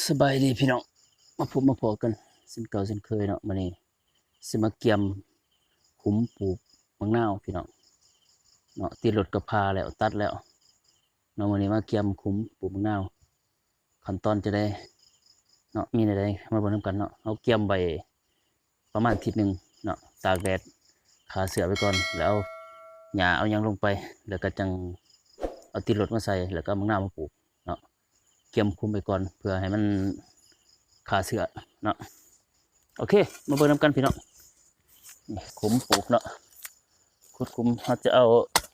สบายดีพี่น้องมาพบมาพอกันเส้นเก่าเส้นเคยเนาะมานี่สิมาเกียมขุมปลูกมังนาวพี่น้องเนาะตีรถกระพาแล้วตัดแล้วเนาะวันนี้มาเกียมขุมปลูกมังนาวขั้นตอนจะได้เนาะมีอะไรมาบนน้ำกันเนาะเอาเกียมใบประมาณทิศหนึ่งเนาะตากแดดขาเสือไปก่อนแล้วเอาหญ้าเอายังลงไปแล้วก็จังเอาตีรถมาใส่แล้วก็มังนาวมาปลูก เกี่ยมคุมไปก่อนเพื่อให้มันขาเสือเนาะโอเค มาเบิ่งนำกันพี่น้องนี่ขุมปลูกเนาะขุดคุมเราจะเอา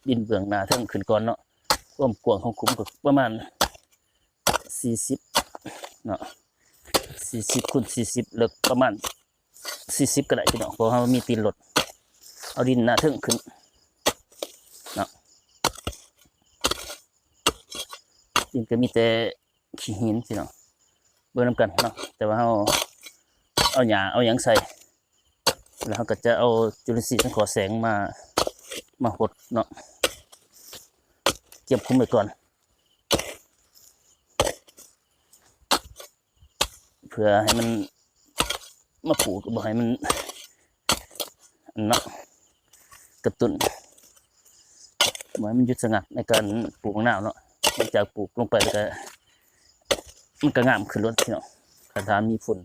ดินเบื้องหน้าเทั้งขึ้นก่อนเนาะควมกว้างของขุมก็ประมาณสี่สิบเนาะสี่สิบคูณสี่สิบเลิกประมาณสี่สิบก็ได้พี่น้องเพราะว่ามีตีนรถเอาดินหน้าเทั้งขึ้นเนาะดินก็มีแต่ ขี้หินพี่น้องเบิ่งน้ำกันเนาะแต่ว่าเราเอาหญ้าเอาหยังใส่ แล้วเราก็จะเอาจุลินทรีย์สังเคราะห์แสงมามาหดเนาะเก็บคุ้มไว้ก่อน เพื่อให้มันมาปลูกบ่ให้มันเนาะกระตุ้นบ่ให้มันหยุดสงัดในการปลูกมะนาวเนาะหลังจากปลูกลงไปแล้วก็ มันก็งามขึ้นรถพี่น้องคาถามีฝุ่น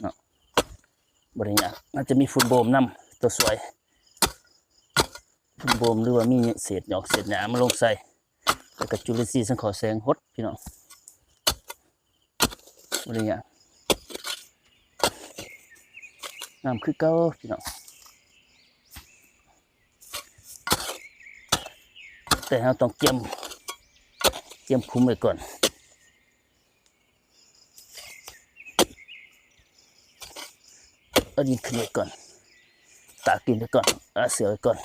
เนาะบริญากมันจะมีฝุ่นโบมน้ำตัวสวย ฝุ่นโบมหรือว่ามีเศษหยอกเศษหนามาลงใส่แล้วก็จุลินทรีย์สังเคราะห์แสงหดพี่น้องบริญากงามคือเก้าพี่น้องแต่เราต้องเกียมเกียมคุ้มไว้ก่อน เอาดินขึ้นไว้ก่อนตากดินไว้ก่อนอาเสือไว้ก่อน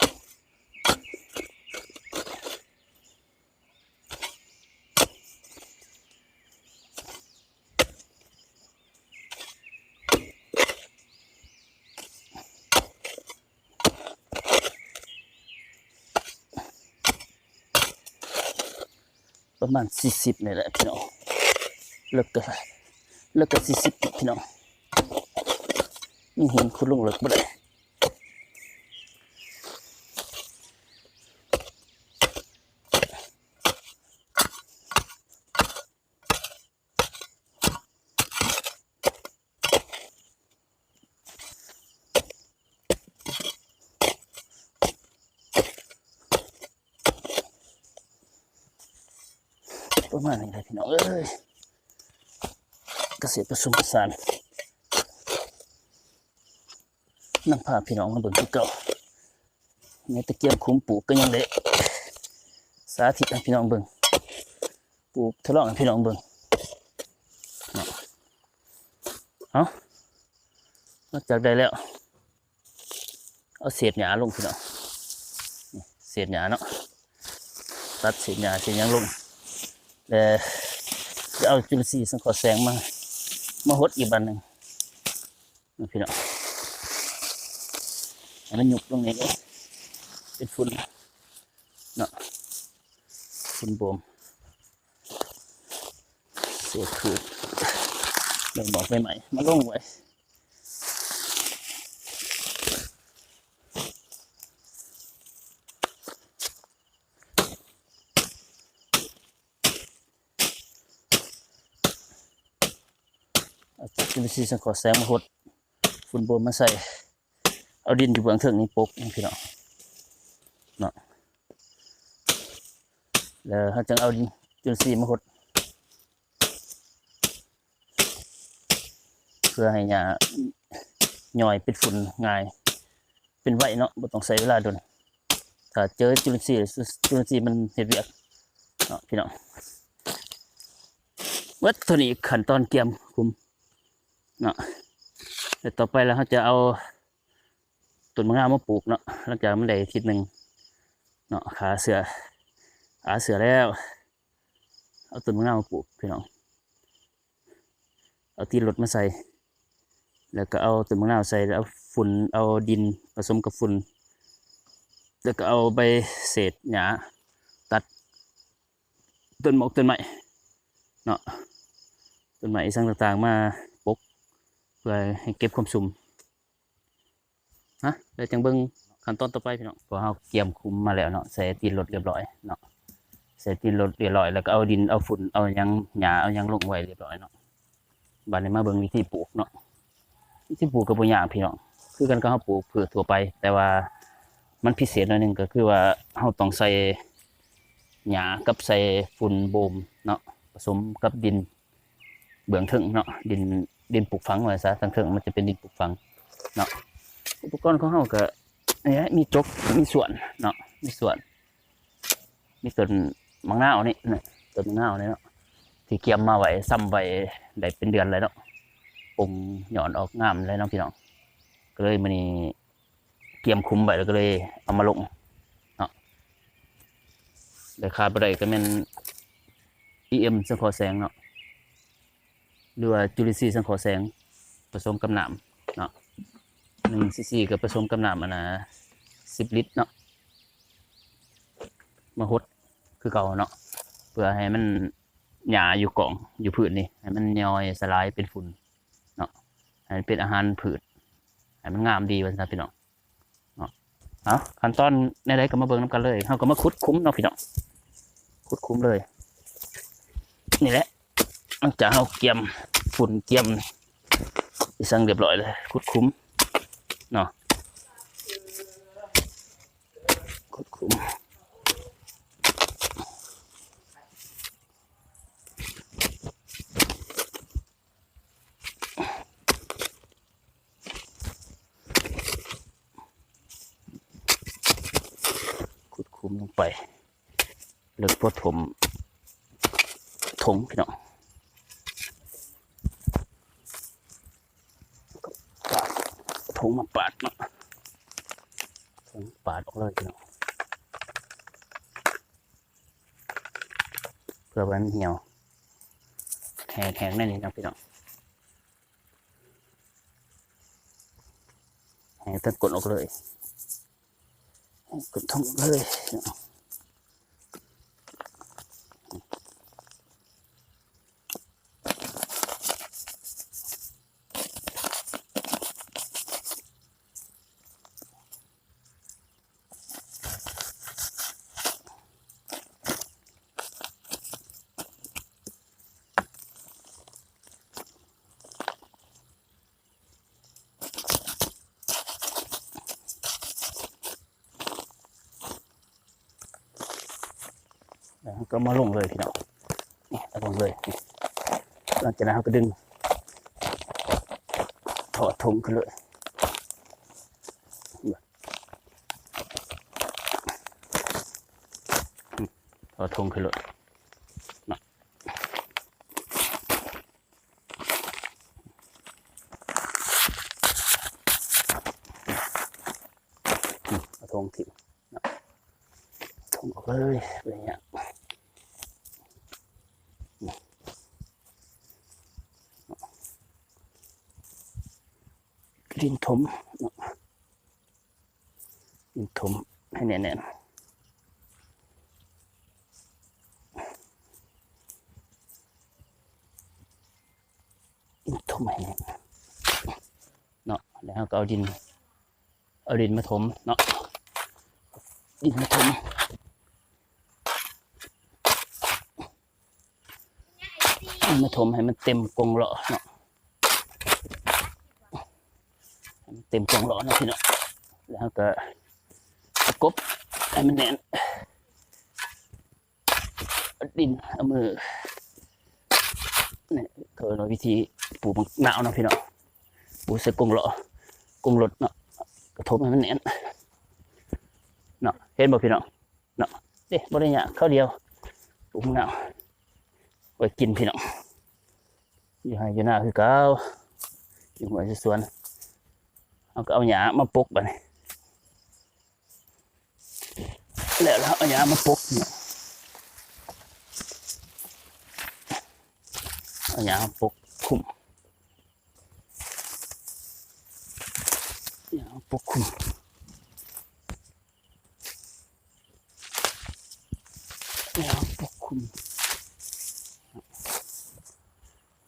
ประมาณสี่สิบนี่แหละพี่น้องเลิกกันเลิกกันสี่สิบพี่น้อง นี่เห็นคุณลุงเลิกบ่ได้ประมาณนี้เลยพี่น้องเอ้ยเกษตรผสมผสาน นำพาพี่น้องมาเบิ่งที่เก่าในตะเกียบคุ้มปลูกก็ยังได้สาธิตให้พี่น้องเบิ่งปลูกทดลองให้พี่น้องเบิ่งเนาะเอานอกจากได้แล้ว เอาเศษหญ้าลงพี่น้องเศษหญ้าเนาะตัดเศษหญ้าเศษหยังลงแล้วจะเอาจุลินทรีย์สังเคราะห์แสงมา มาหดอีกบันหนึ่งพี่น้อง ให้มันหยุกตรงนี้เลยเป็นฝุ่นเนาะฝุ่นโบมเสียคือเบ่งบอกไปใหม่มาลงไว้จุลินทรีย์สังเคราะห์แสงมาหดฝุ่นโบมมาใส่ เอาดินอยู่เบื้องเทิงนี่ปกนี่พี่น้องเนาะแล้วเขาจึงเอาดินจุลซีมาหดเพื่อให้หญ้าย่อยเป็นฝุ่นง่าย เป็นไหวเนาะบ่ต้องใช้เวลาโดนถ้าเจอจุลซีย์จุลซีย์มันเห็ดเวียกเนาะพี่น้องวัดตัวนี้ขั้นตอนเกียมคุมเนาะเดี๋ยวต่อไปแล้วเขาจะเอา ต้นมะงาวมาปลูกเนาะหลังจากมันได้ทิศหนึ่งเนาะขาเสือขาเสือแล้วเอาต้นมะงาวมาปลูกพี่น้องเอาตีนรถมาใส่ แล้วก็เอาต้นมะนาวใส่แล้วเอาฝุ่นเอาดินผสมกับฝุ่นแล้วก็เอาใบเศษหญ้าตัดต้นหมอกต้นไม้เนาะต้นไม้สังต่างๆมาปกเพื่อให้เก็บความสุ่ม ฮะเดี๋ยวจังเบิ่งขั้นตอนต่อไปพี่น้องพอเฮาเกี่ยมคุมมาแล้วเนาะใส่ตีนรถเรียบร้อยเนาะใส่ตีนรถเรียบร้อยแล้วก็เอาดินเอาฝุ่นเอายังหญ้าเอายังลงไว้เรียบร้อยเนาะบัดนี้มาเบิ่งวิธีปลูกเนาะวิธีปลูกก็บ่ยากพี่น้องคือกันก็เฮาปลูกพืชทั่วไป แต่ว่ามันพิเศษหน่อยนึงก็คือว่าเฮาต้องใส่หญ้ากับใส่ฝุ่นโบมเนาะผสมกับดินเบื้องถึงเนาะดินดินปลูกฝังไว้ซะทางถึงมันจะเป็นดินปลูกฝังเนาะ อุปกรณ์ของเฮาก็เนี่ยมีจกมีส่วนเนาะมีส่วน มีส่วนมังนาวนี่นะต้นมังนาวนี่เนาะที่เกี่ยมมาไว้ซ้ำไว้ได้เป็นเดือนเลยเนาะปงหย่อนออกงามเลยเนาะพี่น้องก็เลยมันนี่เกี่ยมคุ้มไว้แล้วก็เลยเอามาลงเนาะได้ขาดไปได้ก็เป็น EM สังเครแสงเนาะหรือว่าจุลินทรีย์สังเครแสงผสมกับน้ำเนาะ หนึ่งซีซีกับผสมกับน้ำอันนะสิบลิตรเนาะมาหดคือเก่าเนาะเพื่อให้มันหยาอยู่กล่องอยู่ผืนนี่ให้มันย่อยสลายเป็นฝุ่นเนาะให้มันเป็นอาหารผืนให้มันงามดีวันซะพี่น้องเนาะเอาขั้นตอนในใดก็มาเบิ่งน้ำกันเลยเขาก็มาคุดคุ้มเนาะพี่น้องคุดคุ้มเลย นี่แหละหลังจากเราเกียมฝุ่นเกียมสังเรียบร้อยเลยคุดคุ้ม เนาะคุดคุมคุดคุมลงไปเลิกพอถมถงพี่น้อง ปาด ผงมาปาดเนาะถุงปาดออกเลยเน้องเพื่อไว้มันเหี่ยวแห้งๆนั่นนี่นะพี่น้องแห้งตัดกดออกเลยกดท้องเลยเน้อง ก็มาลงเลยพี่น้องนี่เอาลงเลยหลังจากนั้นเราก็ดึง ถอดถุงขึ้นเลยถอดถุงขึ้นเลยนะอืมเอาถุงทิ้งนะถุงออกเลยอะไรเงี้ย ดินถมดินถมให้แน่นๆอินทำไมเนี่ยเนาะแล้วก็เอาดิน เอาดินมาถมเนาะดินมาถมมาถมให้มันเต็มกรงเลาะเนาะให้มัน เต็มกรงเลาะเนาะพี่เนาะแล้วก็ประกบให้มันแน่นดินเอามือนี่คือเราวิธีปลูกมะนาวนะพี่เนาะปลูกใส่กรงเหลอกรงรถเนาะกระทบให้มันแน่นเนาะเห็นบ่พี่เนาะเนาะเด้บ่ได้ยังข้าวเดียวปลูกมะนาวไว้กินพี่เนาะอยู่ให้อยู่หน้าคือเก่าอยู่หัวสวน เอาก็เอาหญ้ามาปลูกบัดนี้แล้วเราเอาหญ้ามาปลูกเนาะเอาหญ้าปกคลุมหญ้าปกคลุมหญ้าปกคลุม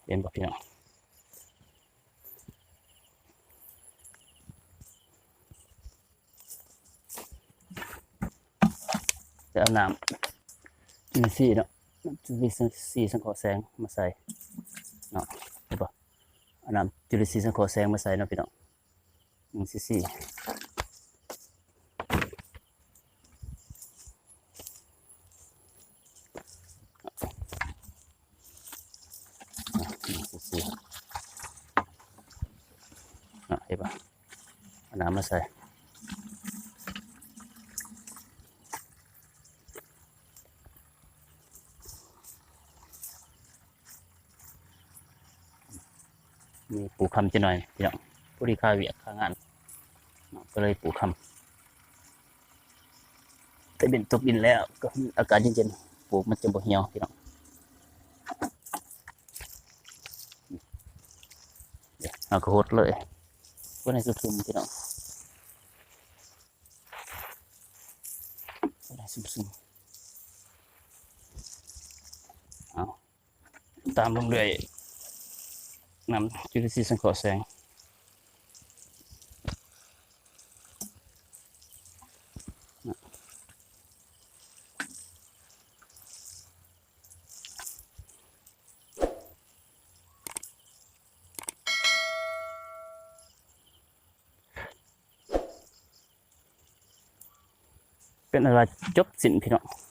เห็นบ่พี่น้อง จะเอาน้ำจุลินทรีย์เนาะจุลินทรีย์สังเคราะห์แสงมาใส่เนาะเห็นบ่เอาน้ำจุลินทรีย์สังเคราะห์แสงมาใส่เนาะพี่น้องหนึ่งซีซีสีอะเห็นปะเอาน้ำมาใส่ มีปลูกคำจะหน่อยพี่น้องผู้ที่ค่าเวียกค่างานเนก็เลยปลูกคำแต่เป็นตกดินแล้ว ก็อากาศเย็นๆปลูกมันจะบ่เหี่ยวพี่น้องเอากระหดเลยก็ในซุ่มๆพี่น้องก็ในซุ่มๆเอาตามลงเรื่อย นำจุลินทรีย์สังเคราะห์แสงเป็นอะไรจบสินพี่น้อง